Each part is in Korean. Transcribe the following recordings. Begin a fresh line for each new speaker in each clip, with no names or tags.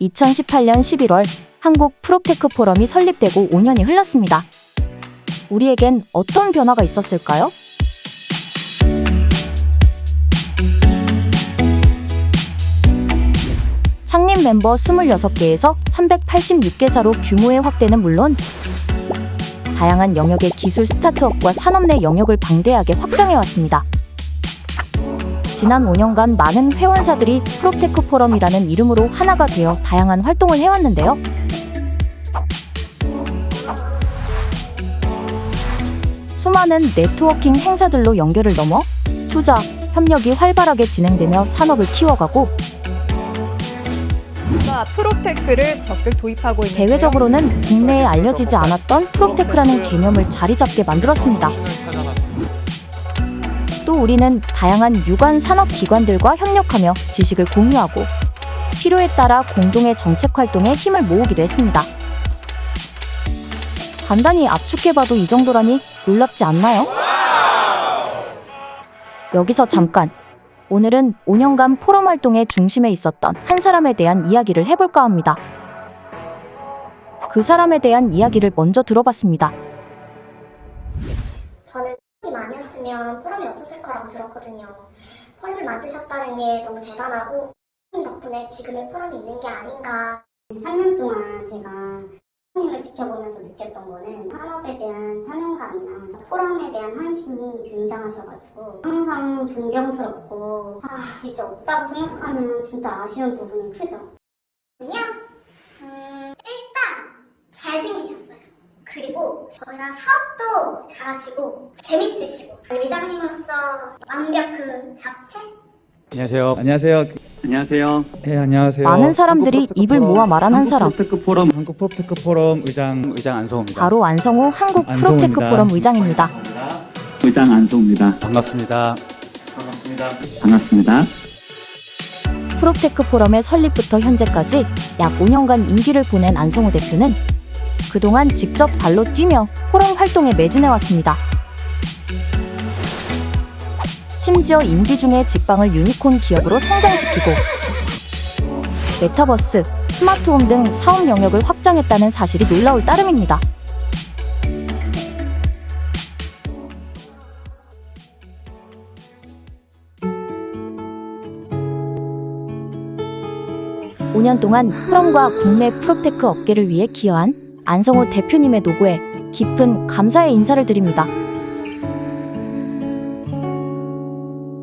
2018년 11월 한국 프로테크 포럼이 설립되고 5년이 흘렀습니다. 우리에겐 어떤 변화가 있었을까요? 창립 멤버 26개에서 386개사로 규모의 확대는 물론 다양한 영역의 기술 스타트업과 산업 내 영역을 방대하게 확장해 왔습니다. 지난 5년간 많은 회원사들이 프로테크 포럼이라는 이름으로 하나가 되어 다양한 활동을 해왔는데요. 수많은 네트워킹 행사들로 연결을 넘어 투자, 협력이 활발하게 진행되며 산업을 키워가고
자, 프로테크를 적극 도입하고 있는
대외적으로는 국내에 알려지지 않았던 프로테크라는 개념을 자리 잡게 만들었습니다. 또 우리는 다양한 유관 산업 기관들과 협력하며 지식을 공유하고 필요에 따라 공동의 정책 활동에 힘을 모으기도 했습니다. 간단히 압축해봐도 이 정도라니 놀랍지 않나요? 여기서 잠깐 오늘은 5년간 포럼 활동의 중심에 있었던 한 사람에 대한 이야기를 해볼까 합니다. 그 사람에 대한 이야기를 먼저 들어봤습니다.
저는 이 아니었으면 포럼이 없었을 거라고 들었거든요. 포럼을 만드셨다는 게 너무 대단하고 님 덕분에 지금의 포럼이 있는 게 아닌가.
3년 동안 제가 형님을 지켜보면서 느꼈던 거는 산업에 대한 사명감이나 포럼에 대한 환심이 굉장하셔가지고 항상 존경스럽고 아 이제 없다고 생각하면 진짜 아쉬운 부분이 크죠.
그냥 음, 일단 잘생기셨어요. 그리고 저희랑 사업도 잘하시고 재밌으시고 의장님으로서 완벽 그 자체?
안녕하세요. 안녕하세요.
안녕하세요.
네, 안녕하세요.
많은 사람들이
한국
입을
포럼,
모아 말한 한 사람.
프로테크 포럼
한국 프로테크 포럼 의장 의장 안성호입니다.
바로 안성우 한국
안성우입니다.
프로테크 포럼 의장입니다.
의장 안소입니다.
반갑습니다. 반갑습니다.
반갑습니다.
프로테크 포럼의 설립부터 현재까지 약 5년간 임기를 보낸 안성우 대표는 그동안 직접 발로 뛰며 포럼 활동에 매진해 왔습니다. 심지어 임기 중에 직방을 유니콘 기업으로 성장시키고 메타버스, 스마트홈 등 사업 영역을 확장했다는 사실이 놀라울 따름입니다. 오년 동안 프롬과 국내 프로테크 업계를 위해 기여한 안성호 대표님의 노고에 깊은 감사의 인사를 드립니다.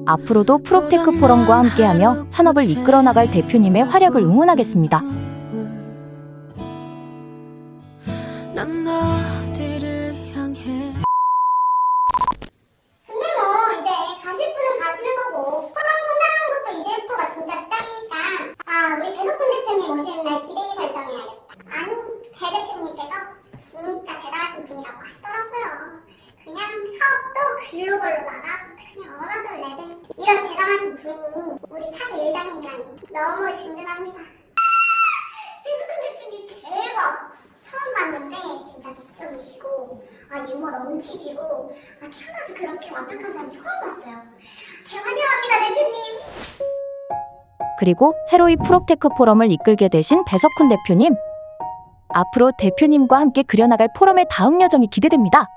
앞으로도 프로테크 포럼과 함께하며 산업을 이끌어 나갈 대표님의 활약을 응원하겠습니다.
난 너들을 향해
근데 뭐 이제 가실 분은 가시는 거고 포럼 성장하는 것도 이제부터가 진짜 시작이니까 아 우리 배석훈 대표님 오시는 날 기대히 설정해야겠다. 아니 배 대표님께서 대단하신 분이라고 하시더라고요. 그냥 사업도 글로벌로다가 그냥 어나더 레벨 이런 대단하신 분이 우리 차기 의장님이라니 너무 든든합니다. 배석훈 대표님 대박! 처음 봤는데 진짜 지적이시고 아 유머 넘치시고 아 태어나서 그렇게 완벽한 사람 처음 봤어요. 대환영합니다 대표님.
그리고 새로이 프로테크 포럼을 이끌게 되신 배석훈 대표님. 앞으로 대표님과 함께 그려나갈 포럼의 다음 여정이 기대됩니다.